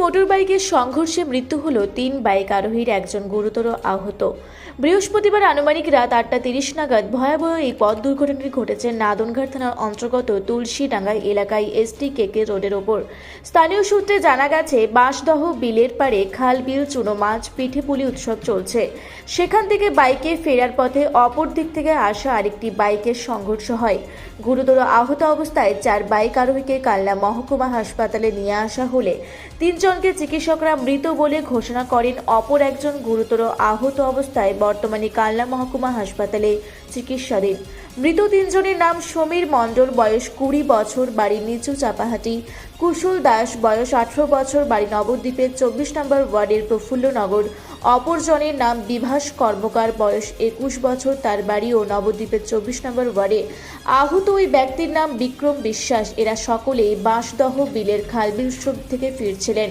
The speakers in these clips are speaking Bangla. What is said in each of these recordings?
মোটরবাইকের সংঘর্ষে মৃত্যু হলো তিন বাইক আরোহীর একজন গুরুতর আহত। বৃহস্পতিবার আনুমানিক রাত আটটা তিরিশ নাগাদ ভয়াবহ এই পথ দুর্ঘটনাটি ঘটেছে নাদনঘাট থানার অন্তর্গত তুলসীডাঙ্গা এলাকায় এসটি কেকে রোডের ওপর। স্থানীয় সূত্রে জানা গেছে, বাঁশদহ বিলের পাড়ে খাল, বিল, চুনো মাছ, পিঠে পুলি উৎসব চলছে। সেখান থেকে বাইকে ফেরার পথে অপর দিক থেকে আসা আরেকটি বাইকের সংঘর্ষ হয়। গুরুতর আহত অবস্থায় চার বাইক আরোহীকে কালনা মহকুমা হাসপাতালে নিয়ে আসা হলে তিনজনকে চিকিৎসকরা মৃত বলে ঘোষণা করেন, অপর একজন গুরুতর আহত অবস্থায় বর্তমানে কালনা মহকুমা হাসপাতালে চিকিৎসাধীন। মৃত তিনজনের নাম সমীর মণ্ডল, বয়স কুড়ি বছর, বাড়ি নিচু চাপাহাটি। কুশল দাস, বয়স আঠারো বছর, বাড়ি নবদ্বীপের চব্বিশ নম্বর ওয়ার্ডের প্রফুল্লনগর অপরজনের নাম বিভাস কর্মকার, বয়স একুশ বছর, তার বাড়ি ও নবদ্বীপের চব্বিশ নম্বর ওয়ার্ডে। আহত ওই ব্যক্তির নাম বিক্রম বিশ্বাস। এরা সকলেই বাঁশদহ বিলের খালবিল উৎসব থেকে ফিরছিলেন।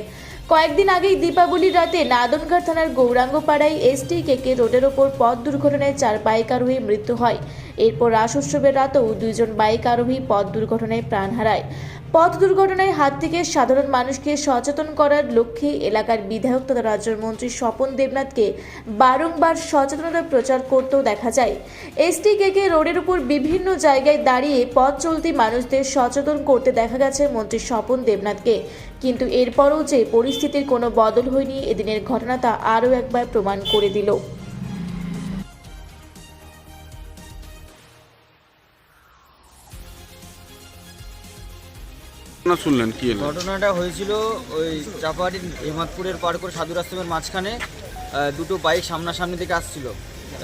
কয়েকদিন আগেই দীপাবলির রাতে নাদনঘাট থানার গৌরাঙ্গপাড়ায় এসটি কেকে রোডের ওপর পথ দুর্ঘটনায় চার বাইক আরোহী মৃত্যু হয়। এরপর রাস উৎসবের রাতেও দুইজন বাইক আরোহী পথ দুর্ঘটনায় প্রাণ হারায়। পথ দুর্ঘটনায় হাত থেকে সাধারণ মানুষকে সচেতন করার লক্ষ্যে এলাকার বিধায়ক তথা রাজ্যের মন্ত্রী স্বপন দেবনাথকে বারংবার সচেতনতা প্রচার করতেও দেখা যায়। এসটি কেকে রোডের উপর বিভিন্ন জায়গায় দাঁড়িয়ে পথ চলতি মানুষদের সচেতন করতে দেখা গেছে মন্ত্রী স্বপন দেবনাথকে। কিন্তু এরপরও যে পরিস্থিতির কোনো বদল হয়নি, এদিনের ঘটনা তা আরও একবার প্রমাণ করে দিল। না শুনলেন, কি ঘটনাটা হয়েছিল ওই চাপাহাটির হেমাদপুরের পার করে সাধুর আশ্রমের মাঝখানে দুটো বাইক সামনাসামনি থেকে আসছিল।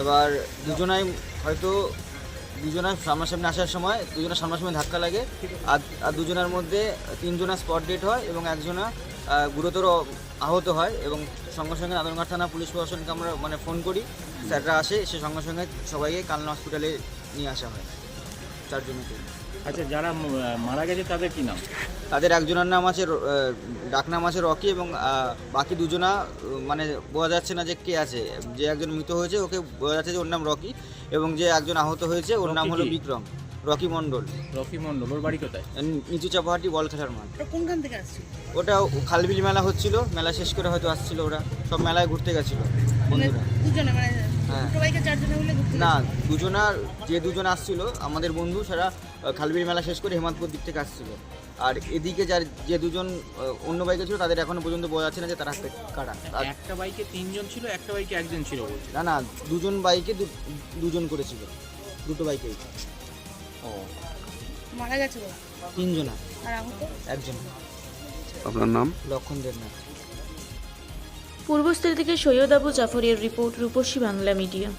এবার দুজনাই হয়তো দুজনার সামনাসামনি আসার সময় দুজনের সামনাসামনি ধাক্কা লাগে, আর আর দুজনের মধ্যে তিনজনের স্পট ডেট হয় এবং একজনা গুরুতর আহত হয় এবং সঙ্গে সঙ্গে নাদনঘাট থানা পুলিশ প্রশাসনকে আমরা মানে ফোন করি, স্যাররা আসে সে সঙ্গে সঙ্গে সবাইকে কালনা হসপিটালে নিয়ে আসা হয়। চারজনকে আচ্ছা যারা মারা গেছে তাদের কি নাম? তাদের একজনের নাম আছে ডাকনাম আছে রকি এবং বাকি দুজনা মানে বোঝা যাচ্ছে না যে কে আছে। যে একজন মৃত হয়েছে ওকে বোঝা যাচ্ছে যে ওর নাম রকি এবং যে একজন আহত হয়েছে ওর নাম হলো বিক্রম রকি মণ্ডল। রকি মণ্ডল ওর বাড়ি কোথায়? নিচু চাপাহাটি বল খেলার মাঠ। কোনখান থেকে আসছে ওটা খালবিল মেলা হচ্ছিল মেলা শেষ করে হয়তো আসছিল ওরা। সব মেলায় ঘুরতে গেছিল বন্ধুরা। দুজনে মানে হ্যাঁ। না? দুজনার যে দুজন আসছিল আমাদের বন্ধু সেটা আহ, খালবিল মেলা শেষ করে হেমাদপুর দিক থেকে আসছিল। আর এদিকে যার যে দুজন অন্য বাইকে ছিল তাদের এখনও পর্যন্ত বোঝা যাচ্ছে না যে তারা হাতে কারা। একটা বাইকে তিনজন ছিল একটা বাইকে একজন ছিল না না দুজন বাইকে দু- দুজন করেছিল। দুটো বাইকে ও। মারা গেছে। তিনজনা। আর আহত? একজন। আপনার নাম? লক্ষণ দেবনাথ। পূর্বস্থলী থেকে সৈয়দ আবু জাফরের রিপোর্ট রূপসী বাংলা মিডিয়া।